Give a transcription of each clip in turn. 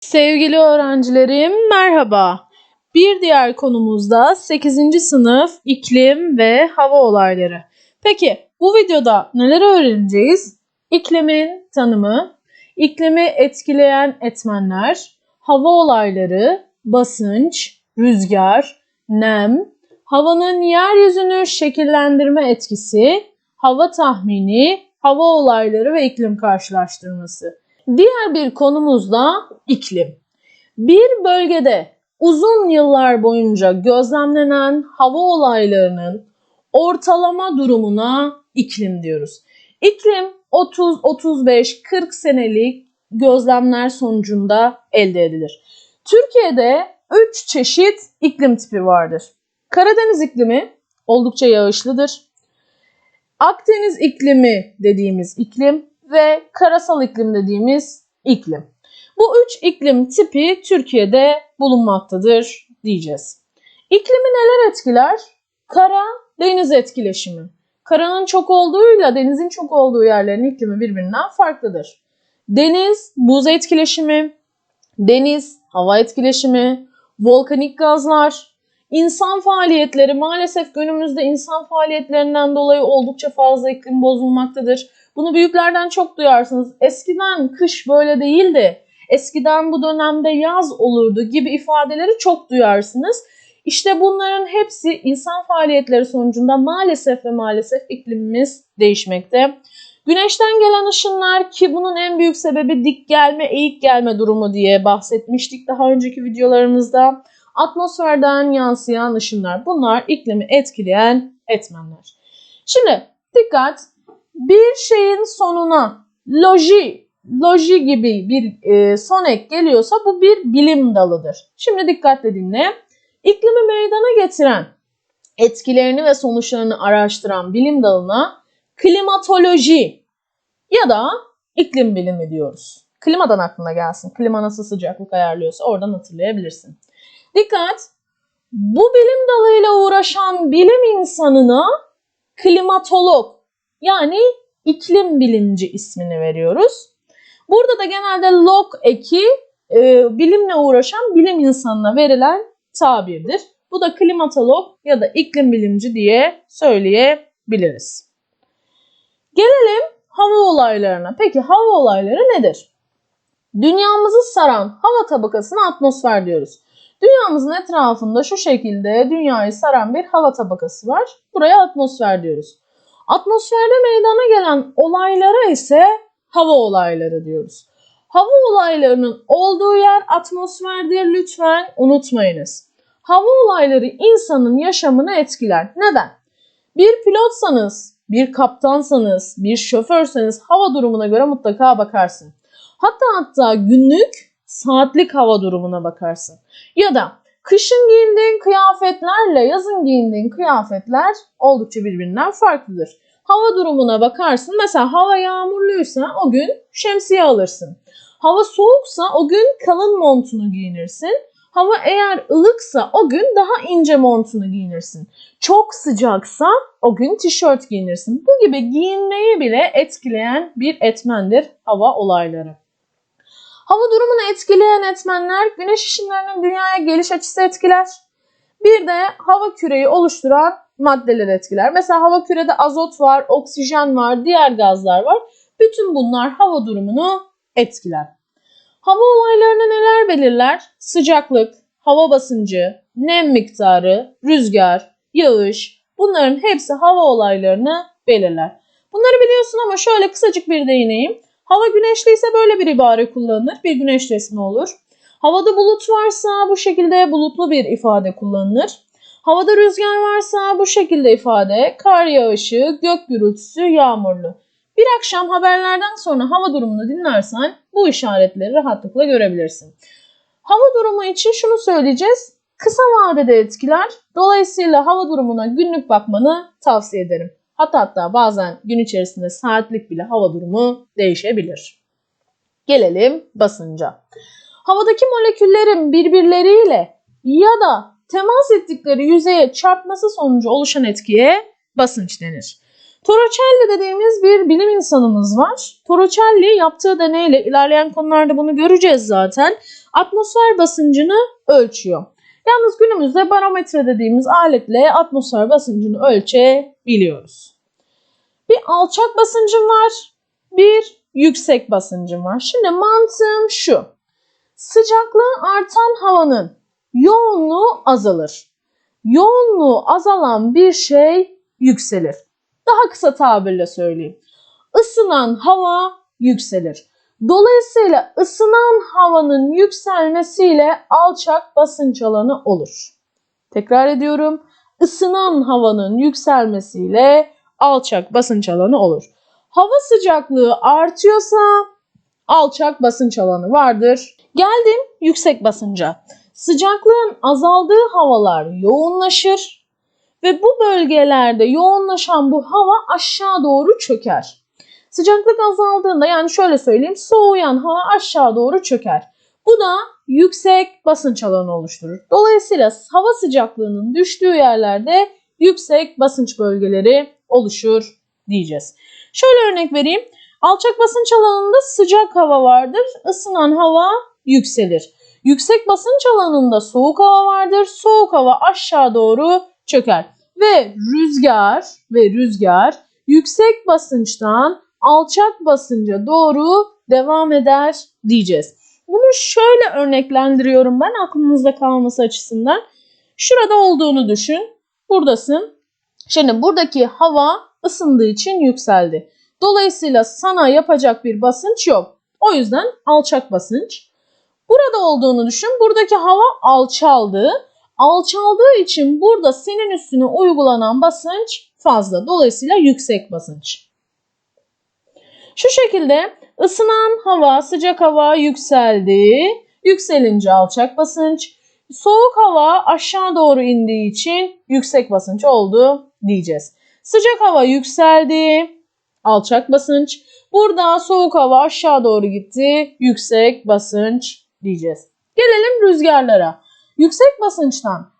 Sevgili öğrencilerim merhaba. Bir diğer konumuzda 8. sınıf iklim ve hava olayları. Peki bu videoda neler öğreneceğiz? İklimin tanımı, iklimi etkileyen etmenler, hava olayları, basınç, rüzgar, nem, havanın yeryüzünü şekillendirme etkisi, hava tahmini, hava olayları ve iklim karşılaştırması. Diğer bir konumuz da iklim. Bir bölgede uzun yıllar boyunca gözlemlenen hava olaylarının ortalama durumuna iklim diyoruz. İklim 30, 35, 40 senelik gözlemler sonucunda elde edilir. Türkiye'de 3 çeşit iklim tipi vardır. Karadeniz iklimi oldukça yağışlıdır. Akdeniz iklimi dediğimiz iklim ve karasal iklim dediğimiz iklim. Bu üç iklim tipi Türkiye'de bulunmaktadır diyeceğiz. İklimi neler etkiler? Kara, deniz etkileşimi. Karanın çok olduğuyla denizin çok olduğu yerlerin iklimi birbirinden farklıdır. Deniz, buz etkileşimi, deniz, hava etkileşimi, volkanik gazlar, insan faaliyetleri maalesef günümüzde insan faaliyetlerinden dolayı oldukça fazla iklim bozulmaktadır. Bunu büyüklerden çok duyarsınız. Eskiden kış böyle değildi. Eskiden bu dönemde yaz olurdu gibi ifadeleri çok duyarsınız. İşte bunların hepsi insan faaliyetleri sonucunda maalesef ve maalesef iklimimiz değişmekte. Güneşten gelen ışınlar ki bunun en büyük sebebi dik gelme, eğik gelme durumu diye bahsetmiştik daha önceki videolarımızda. Atmosferden yansıyan ışınlar bunlar iklimi etkileyen etmenler. Şimdi dikkat bir şeyin sonuna loji, loji gibi bir e, son ek geliyorsa bu bir bilim dalıdır. Şimdi dikkatle dinle. İklimi meydana getiren, etkilerini ve sonuçlarını araştıran bilim dalına klimatoloji ya da iklim bilimi diyoruz. Klimadan aklına gelsin. Klima nasıl sıcaklık ayarlıyorsa oradan hatırlayabilirsin. Dikkat! Bu bilim dalıyla uğraşan bilim insanına klimatolog yani iklim bilimci ismini veriyoruz. Burada da genelde log eki e, bilimle uğraşan bilim insanına verilen tabirdir. Bu da klimatolog ya da iklim bilimci diye söyleyebiliriz. Gelelim hava olaylarına. Peki hava olayları nedir? Dünyamızı saran hava tabakasına atmosfer diyoruz. Dünyamızın etrafında şu şekilde dünyayı saran bir hava tabakası var. Buraya atmosfer diyoruz. Atmosferde meydana gelen olaylara ise hava olayları diyoruz. Hava olaylarının olduğu yer atmosferdir lütfen unutmayınız. Hava olayları insanın yaşamını etkiler. Neden? Bir pilotsanız, bir kaptansanız, bir şoförseniz hava durumuna göre mutlaka bakarsın. Hatta hatta günlük, saatlik hava durumuna bakarsın. Ya da kışın giyindiğin kıyafetlerle yazın giyindiğin kıyafetler oldukça birbirinden farklıdır. Hava durumuna bakarsın. Mesela hava yağmurluysa o gün şemsiye alırsın. Hava soğuksa o gün kalın montunu giyinirsin. Hava eğer ılıksa o gün daha ince montunu giyinirsin. Çok sıcaksa o gün tişört giyinirsin. Bu gibi giyinmeyi bile etkileyen bir etmendir hava olayları. Hava durumunu etkileyen etmenler güneş ışınlarının dünyaya geliş açısı etkiler. Bir de hava küreyi oluşturan maddeler etkiler. Mesela hava kürede azot var, oksijen var, diğer gazlar var. Bütün bunlar hava durumunu etkiler. Hava olaylarını neler belirler? Sıcaklık, hava basıncı, nem miktarı, rüzgar, yağış bunların hepsi hava olaylarını belirler. Bunları biliyorsun ama şöyle kısacık bir değineyim. Hava güneşliyse böyle bir ibare kullanılır. Bir güneş resmi olur. Havada bulut varsa bu şekilde bulutlu bir ifade kullanılır. Havada rüzgar varsa bu şekilde ifade kar yağışı, gök gürültüsü, yağmurlu. Bir akşam haberlerden sonra hava durumunu dinlersen bu işaretleri rahatlıkla görebilirsin. Hava durumu için şunu söyleyeceğiz. Kısa vadede etkiler. Dolayısıyla hava durumuna günlük bakmanı tavsiye ederim. Hatta hatta bazen gün içerisinde saatlik bile hava durumu değişebilir. Gelelim basınca. Havadaki moleküllerin birbirleriyle ya da temas ettikleri yüzeye çarpması sonucu oluşan etkiye basınç denir. Torricelli dediğimiz bir bilim insanımız var. Torricelli yaptığı deneyle ilerleyen konularda bunu göreceğiz zaten. atmosfer basıncını ölçüyor. Yalnız günümüzde barometre dediğimiz aletle atmosfer basıncını ölçebiliyoruz. Bir alçak basıncım var, bir yüksek basıncım var. Şimdi mantığım şu. Sıcaklığı artan havanın yoğunluğu azalır. Yoğunluğu azalan bir şey yükselir. Daha kısa tabirle söyleyeyim. Isınan hava yükselir. Dolayısıyla ısınan havanın yükselmesiyle alçak basınç alanı olur. Tekrar ediyorum. Isınan havanın yükselmesiyle alçak basınç alanı olur. Hava sıcaklığı artıyorsa alçak basınç alanı vardır. Geldim yüksek basınca. Sıcaklığın azaldığı havalar yoğunlaşır ve bu bölgelerde yoğunlaşan bu hava aşağı doğru çöker. Sıcaklık azaldığında yani şöyle söyleyeyim soğuyan hava aşağı doğru çöker. Bu da yüksek basınç alanı oluşturur. Dolayısıyla hava sıcaklığının düştüğü yerlerde yüksek basınç bölgeleri oluşur diyeceğiz. Şöyle örnek vereyim. Alçak basınç alanında sıcak hava vardır. Isınan hava yükselir. Yüksek basınç alanında soğuk hava vardır. Soğuk hava aşağı doğru çöker. Ve rüzgar ve rüzgar yüksek basınçtan alçak basınca doğru devam eder diyeceğiz. Bunu şöyle örneklendiriyorum ben aklınızda kalması açısından. Şurada olduğunu düşün. Buradasın. Şimdi buradaki hava ısındığı için yükseldi. Dolayısıyla sana yapacak bir basınç yok. O yüzden alçak basınç. Burada olduğunu düşün. Buradaki hava alçaldı. Alçaldığı için burada senin üstüne uygulanan basınç fazla. Dolayısıyla yüksek basınç. Şu şekilde ısınan hava, sıcak hava yükseldi. Yükselince alçak basınç. Soğuk hava aşağı doğru indiği için yüksek basınç oldu diyeceğiz. Sıcak hava yükseldi. Alçak basınç. Burada soğuk hava aşağı doğru gitti. Yüksek basınç diyeceğiz. Gelelim rüzgarlara. Yüksek basınçtan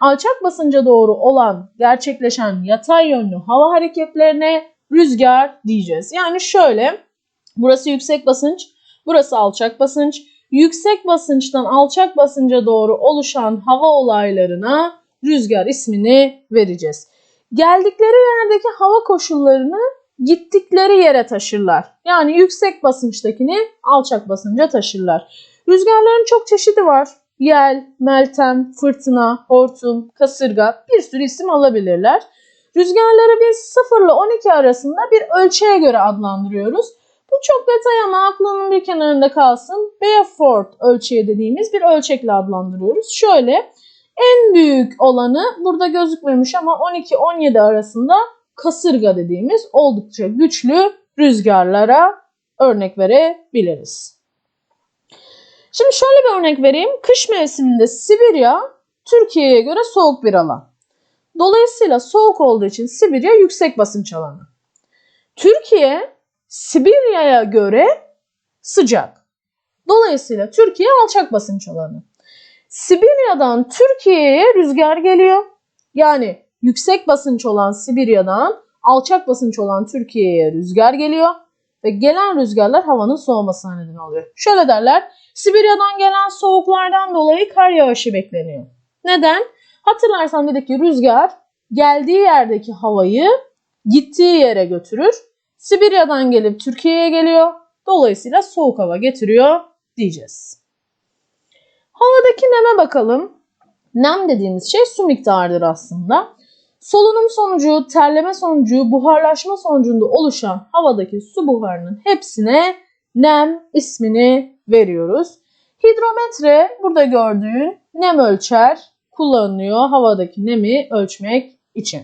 alçak basınca doğru olan gerçekleşen yatay yönlü hava hareketlerine rüzgar diyeceğiz. Yani şöyle burası yüksek basınç, burası alçak basınç. Yüksek basınçtan alçak basınca doğru oluşan hava olaylarına rüzgar ismini vereceğiz. Geldikleri yerdeki hava koşullarını gittikleri yere taşırlar. Yani yüksek basınçtakini alçak basınca taşırlar. Rüzgarların çok çeşidi var. Yel, meltem, fırtına, hortum, kasırga bir sürü isim alabilirler. Rüzgarları biz 0 ile 12 arasında bir ölçeğe göre adlandırıyoruz. Bu çok detay ama aklının bir kenarında kalsın. Beaufort ölçeği dediğimiz bir ölçekle adlandırıyoruz. Şöyle en büyük olanı burada gözükmemiş ama 12-17 arasında kasırga dediğimiz oldukça güçlü rüzgarlara örnek verebiliriz. Şimdi şöyle bir örnek vereyim. Kış mevsiminde Sibirya Türkiye'ye göre soğuk bir alan. Dolayısıyla soğuk olduğu için Sibirya yüksek basınç alanı. Türkiye Sibirya'ya göre sıcak. Dolayısıyla Türkiye alçak basınç alanı. Sibirya'dan Türkiye'ye rüzgar geliyor. Yani yüksek basınç olan Sibirya'dan alçak basınç olan Türkiye'ye rüzgar geliyor. Ve gelen rüzgarlar havanın soğumasına neden oluyor. Şöyle derler, Sibirya'dan gelen soğuklardan dolayı kar yağışı bekleniyor. Neden? Hatırlarsan dedik ki rüzgar geldiği yerdeki havayı gittiği yere götürür. Sibirya'dan gelip Türkiye'ye geliyor. Dolayısıyla soğuk hava getiriyor diyeceğiz. Havadaki neme bakalım. Nem dediğimiz şey su miktarıdır aslında. Solunum sonucu, terleme sonucu, buharlaşma sonucunda oluşan havadaki su buharının hepsine nem ismini veriyoruz. Hidrometre burada gördüğün nem ölçer kullanılıyor havadaki nemi ölçmek için.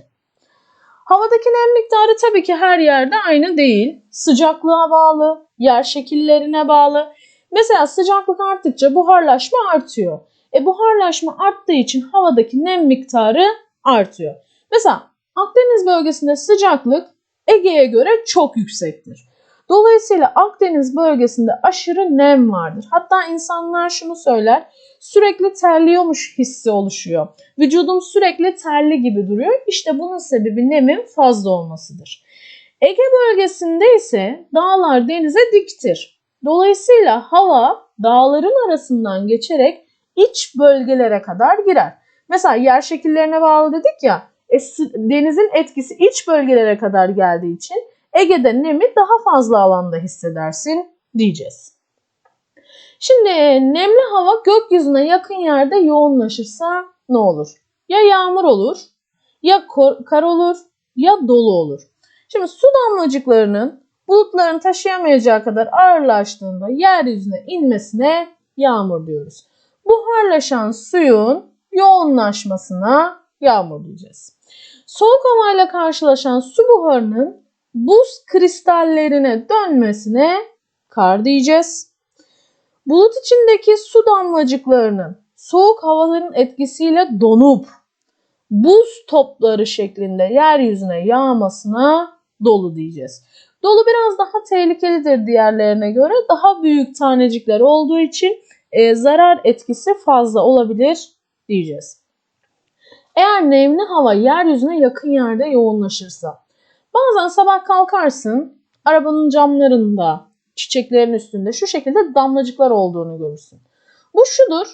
Havadaki nem miktarı tabii ki her yerde aynı değil. Sıcaklığa bağlı, yer şekillerine bağlı. Mesela sıcaklık arttıkça buharlaşma artıyor. E buharlaşma arttığı için havadaki nem miktarı artıyor. Mesela Akdeniz bölgesinde sıcaklık Ege'ye göre çok yüksektir. Dolayısıyla Akdeniz bölgesinde aşırı nem vardır. Hatta insanlar şunu söyler, sürekli terliyormuş hissi oluşuyor. Vücudum sürekli terli gibi duruyor. İşte bunun sebebi nemin fazla olmasıdır. Ege bölgesinde ise dağlar denize diktir. Dolayısıyla hava dağların arasından geçerek iç bölgelere kadar girer. Mesela yer şekillerine bağlı dedik ya, e, denizin etkisi iç bölgelere kadar geldiği için Ege'de nemi daha fazla alanda hissedersin diyeceğiz. Şimdi nemli hava gökyüzüne yakın yerde yoğunlaşırsa ne olur? Ya yağmur olur, ya kar olur, ya dolu olur. Şimdi su damlacıklarının bulutların taşıyamayacağı kadar ağırlaştığında yeryüzüne inmesine yağmur diyoruz. Buharlaşan suyun yoğunlaşmasına yağmur diyeceğiz. Soğuk havayla karşılaşan su buharının buz kristallerine dönmesine kar diyeceğiz. Bulut içindeki su damlacıklarının soğuk havaların etkisiyle donup buz topları şeklinde yeryüzüne yağmasına dolu diyeceğiz. Dolu biraz daha tehlikelidir diğerlerine göre. Daha büyük tanecikler olduğu için e, zarar etkisi fazla olabilir diyeceğiz. Eğer nemli hava yeryüzüne yakın yerde yoğunlaşırsa, bazen sabah kalkarsın, arabanın camlarında, çiçeklerin üstünde şu şekilde damlacıklar olduğunu görürsün. Bu şudur,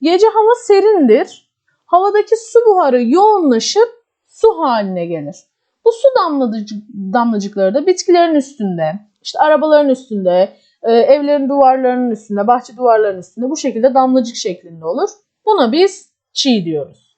gece hava serindir, havadaki su buharı yoğunlaşıp su haline gelir. Bu su damlacık, damlacıkları da bitkilerin üstünde, işte arabaların üstünde, e, evlerin duvarlarının üstünde, bahçe duvarlarının üstünde bu şekilde damlacık şeklinde olur. Buna biz çiğ diyoruz.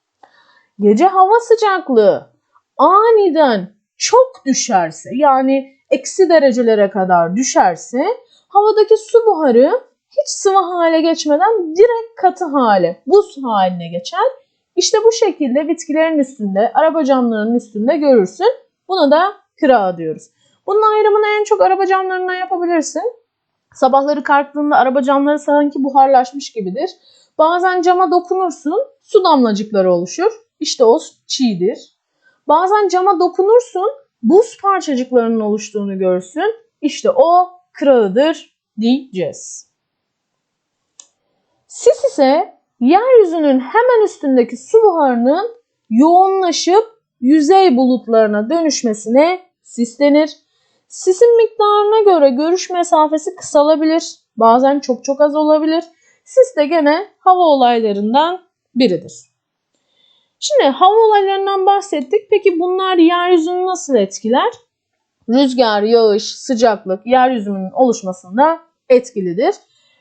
Gece hava sıcaklığı aniden çok düşerse yani eksi derecelere kadar düşerse havadaki su buharı hiç sıvı hale geçmeden direkt katı hale, buz haline geçer. İşte bu şekilde bitkilerin üstünde, araba camlarının üstünde görürsün. Buna da kıra diyoruz. Bunun ayrımını en çok araba camlarından yapabilirsin. Sabahları kalktığında araba camları sanki buharlaşmış gibidir. Bazen cama dokunursun, su damlacıkları oluşur. İşte o çiğdir. Bazen cama dokunursun, buz parçacıklarının oluştuğunu görsün. İşte o kırağıdır diyeceğiz. Sis ise yeryüzünün hemen üstündeki su buharının yoğunlaşıp yüzey bulutlarına dönüşmesine sis denir. Sisin miktarına göre görüş mesafesi kısalabilir. Bazen çok çok az olabilir. Sis de gene hava olaylarından biridir. Şimdi hava olaylarından bahsettik. Peki bunlar yeryüzünü nasıl etkiler? Rüzgar, yağış, sıcaklık yeryüzünün oluşmasında etkilidir.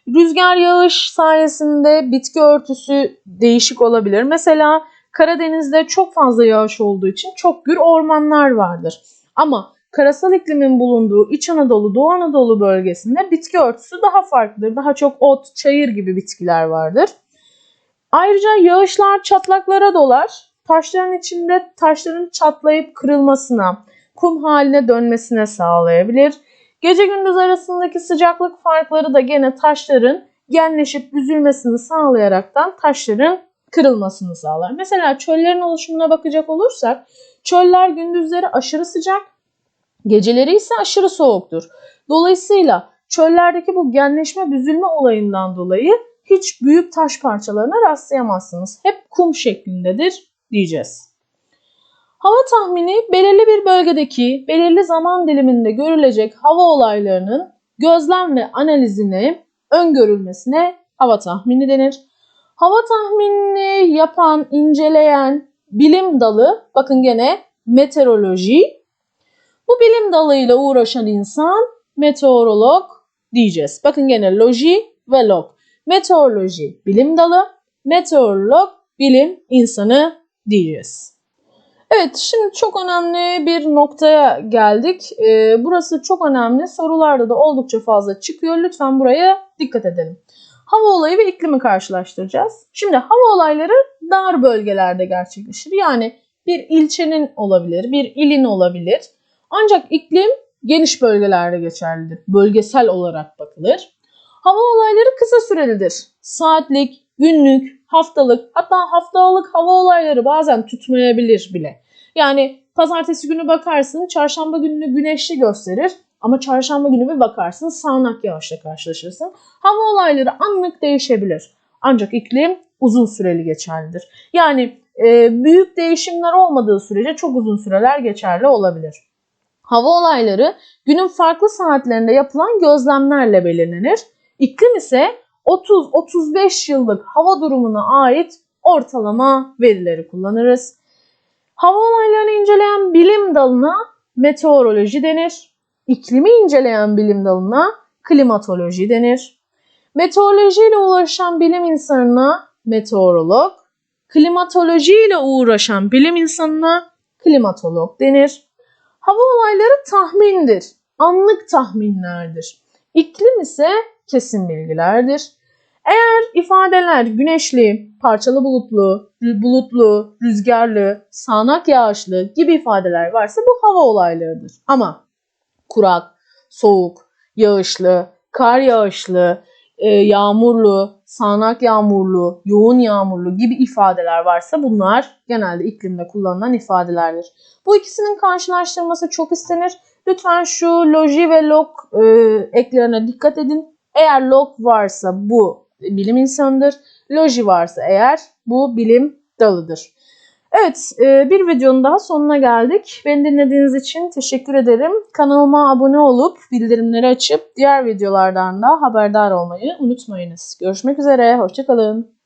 Rüzgar yağış sayesinde bitki örtüsü değişik olabilir. Mesela Karadeniz'de çok fazla yağış olduğu için çok gür ormanlar vardır. Ama karasal iklimin bulunduğu İç Anadolu, Doğu Anadolu bölgesinde bitki örtüsü daha farklıdır. Daha çok ot, çayır gibi bitkiler vardır. Ayrıca yağışlar çatlaklara dolar. Taşların içinde taşların çatlayıp kırılmasına, kum haline dönmesine sağlayabilir. Gece gündüz arasındaki sıcaklık farkları da gene taşların genleşip büzülmesini sağlayaraktan taşların kırılmasını sağlar. Mesela çöllerin oluşumuna bakacak olursak çöller gündüzleri aşırı sıcak, geceleri ise aşırı soğuktur. Dolayısıyla çöllerdeki bu genleşme büzülme olayından dolayı hiç büyük taş parçalarına rastlayamazsınız. Hep kum şeklindedir diyeceğiz. Hava tahmini belirli bir bölgedeki belirli zaman diliminde görülecek hava olaylarının gözlem ve analizini öngörülmesine hava tahmini denir. Hava tahminini yapan, inceleyen bilim dalı, bakın gene meteoroloji. Bu bilim dalıyla uğraşan insan meteorolog diyeceğiz. Bakın gene loji ve log. Meteoroloji bilim dalı, meteorolog bilim insanı diyeceğiz. Evet şimdi çok önemli bir noktaya geldik. Ee, burası çok önemli. Sorularda da oldukça fazla çıkıyor. Lütfen buraya dikkat edelim. Hava olayı ve iklimi karşılaştıracağız. Şimdi hava olayları dar bölgelerde gerçekleşir. Yani bir ilçenin olabilir, bir ilin olabilir. Ancak iklim geniş bölgelerde geçerlidir. Bölgesel olarak bakılır. Hava olayları kısa sürelidir. Saatlik, günlük, haftalık hatta haftalık hava olayları bazen tutmayabilir bile. Yani pazartesi günü bakarsın çarşamba gününü güneşli gösterir ama çarşamba günü bir bakarsın sağanak yağışla karşılaşırsın. Hava olayları anlık değişebilir. Ancak iklim uzun süreli geçerlidir. Yani e, büyük değişimler olmadığı sürece çok uzun süreler geçerli olabilir. Hava olayları günün farklı saatlerinde yapılan gözlemlerle belirlenir. İklim ise 30-35 yıllık hava durumuna ait ortalama verileri kullanırız. Hava olaylarını inceleyen bilim dalına meteoroloji denir. İklimi inceleyen bilim dalına klimatoloji denir. Meteorolojiyle uğraşan bilim insanına meteorolog, klimatolojiyle uğraşan bilim insanına klimatolog denir. Hava olayları tahmindir, anlık tahminlerdir. İklim ise kesin bilgilerdir. Eğer ifadeler güneşli, parçalı bulutlu, bulutlu, rüzgarlı, sağanak yağışlı gibi ifadeler varsa bu hava olaylarıdır. Ama kurak, soğuk, yağışlı, kar yağışlı, e, yağmurlu, sağanak yağmurlu, yoğun yağmurlu gibi ifadeler varsa bunlar genelde iklimde kullanılan ifadelerdir. Bu ikisinin karşılaştırılması çok istenir. Lütfen şu loji ve log e, eklerine dikkat edin. Eğer log varsa bu bilim insanıdır. Loji varsa eğer bu bilim dalıdır. Evet e, bir videonun daha sonuna geldik. Beni dinlediğiniz için teşekkür ederim. Kanalıma abone olup bildirimleri açıp diğer videolardan da haberdar olmayı unutmayınız. Görüşmek üzere, hoşçakalın.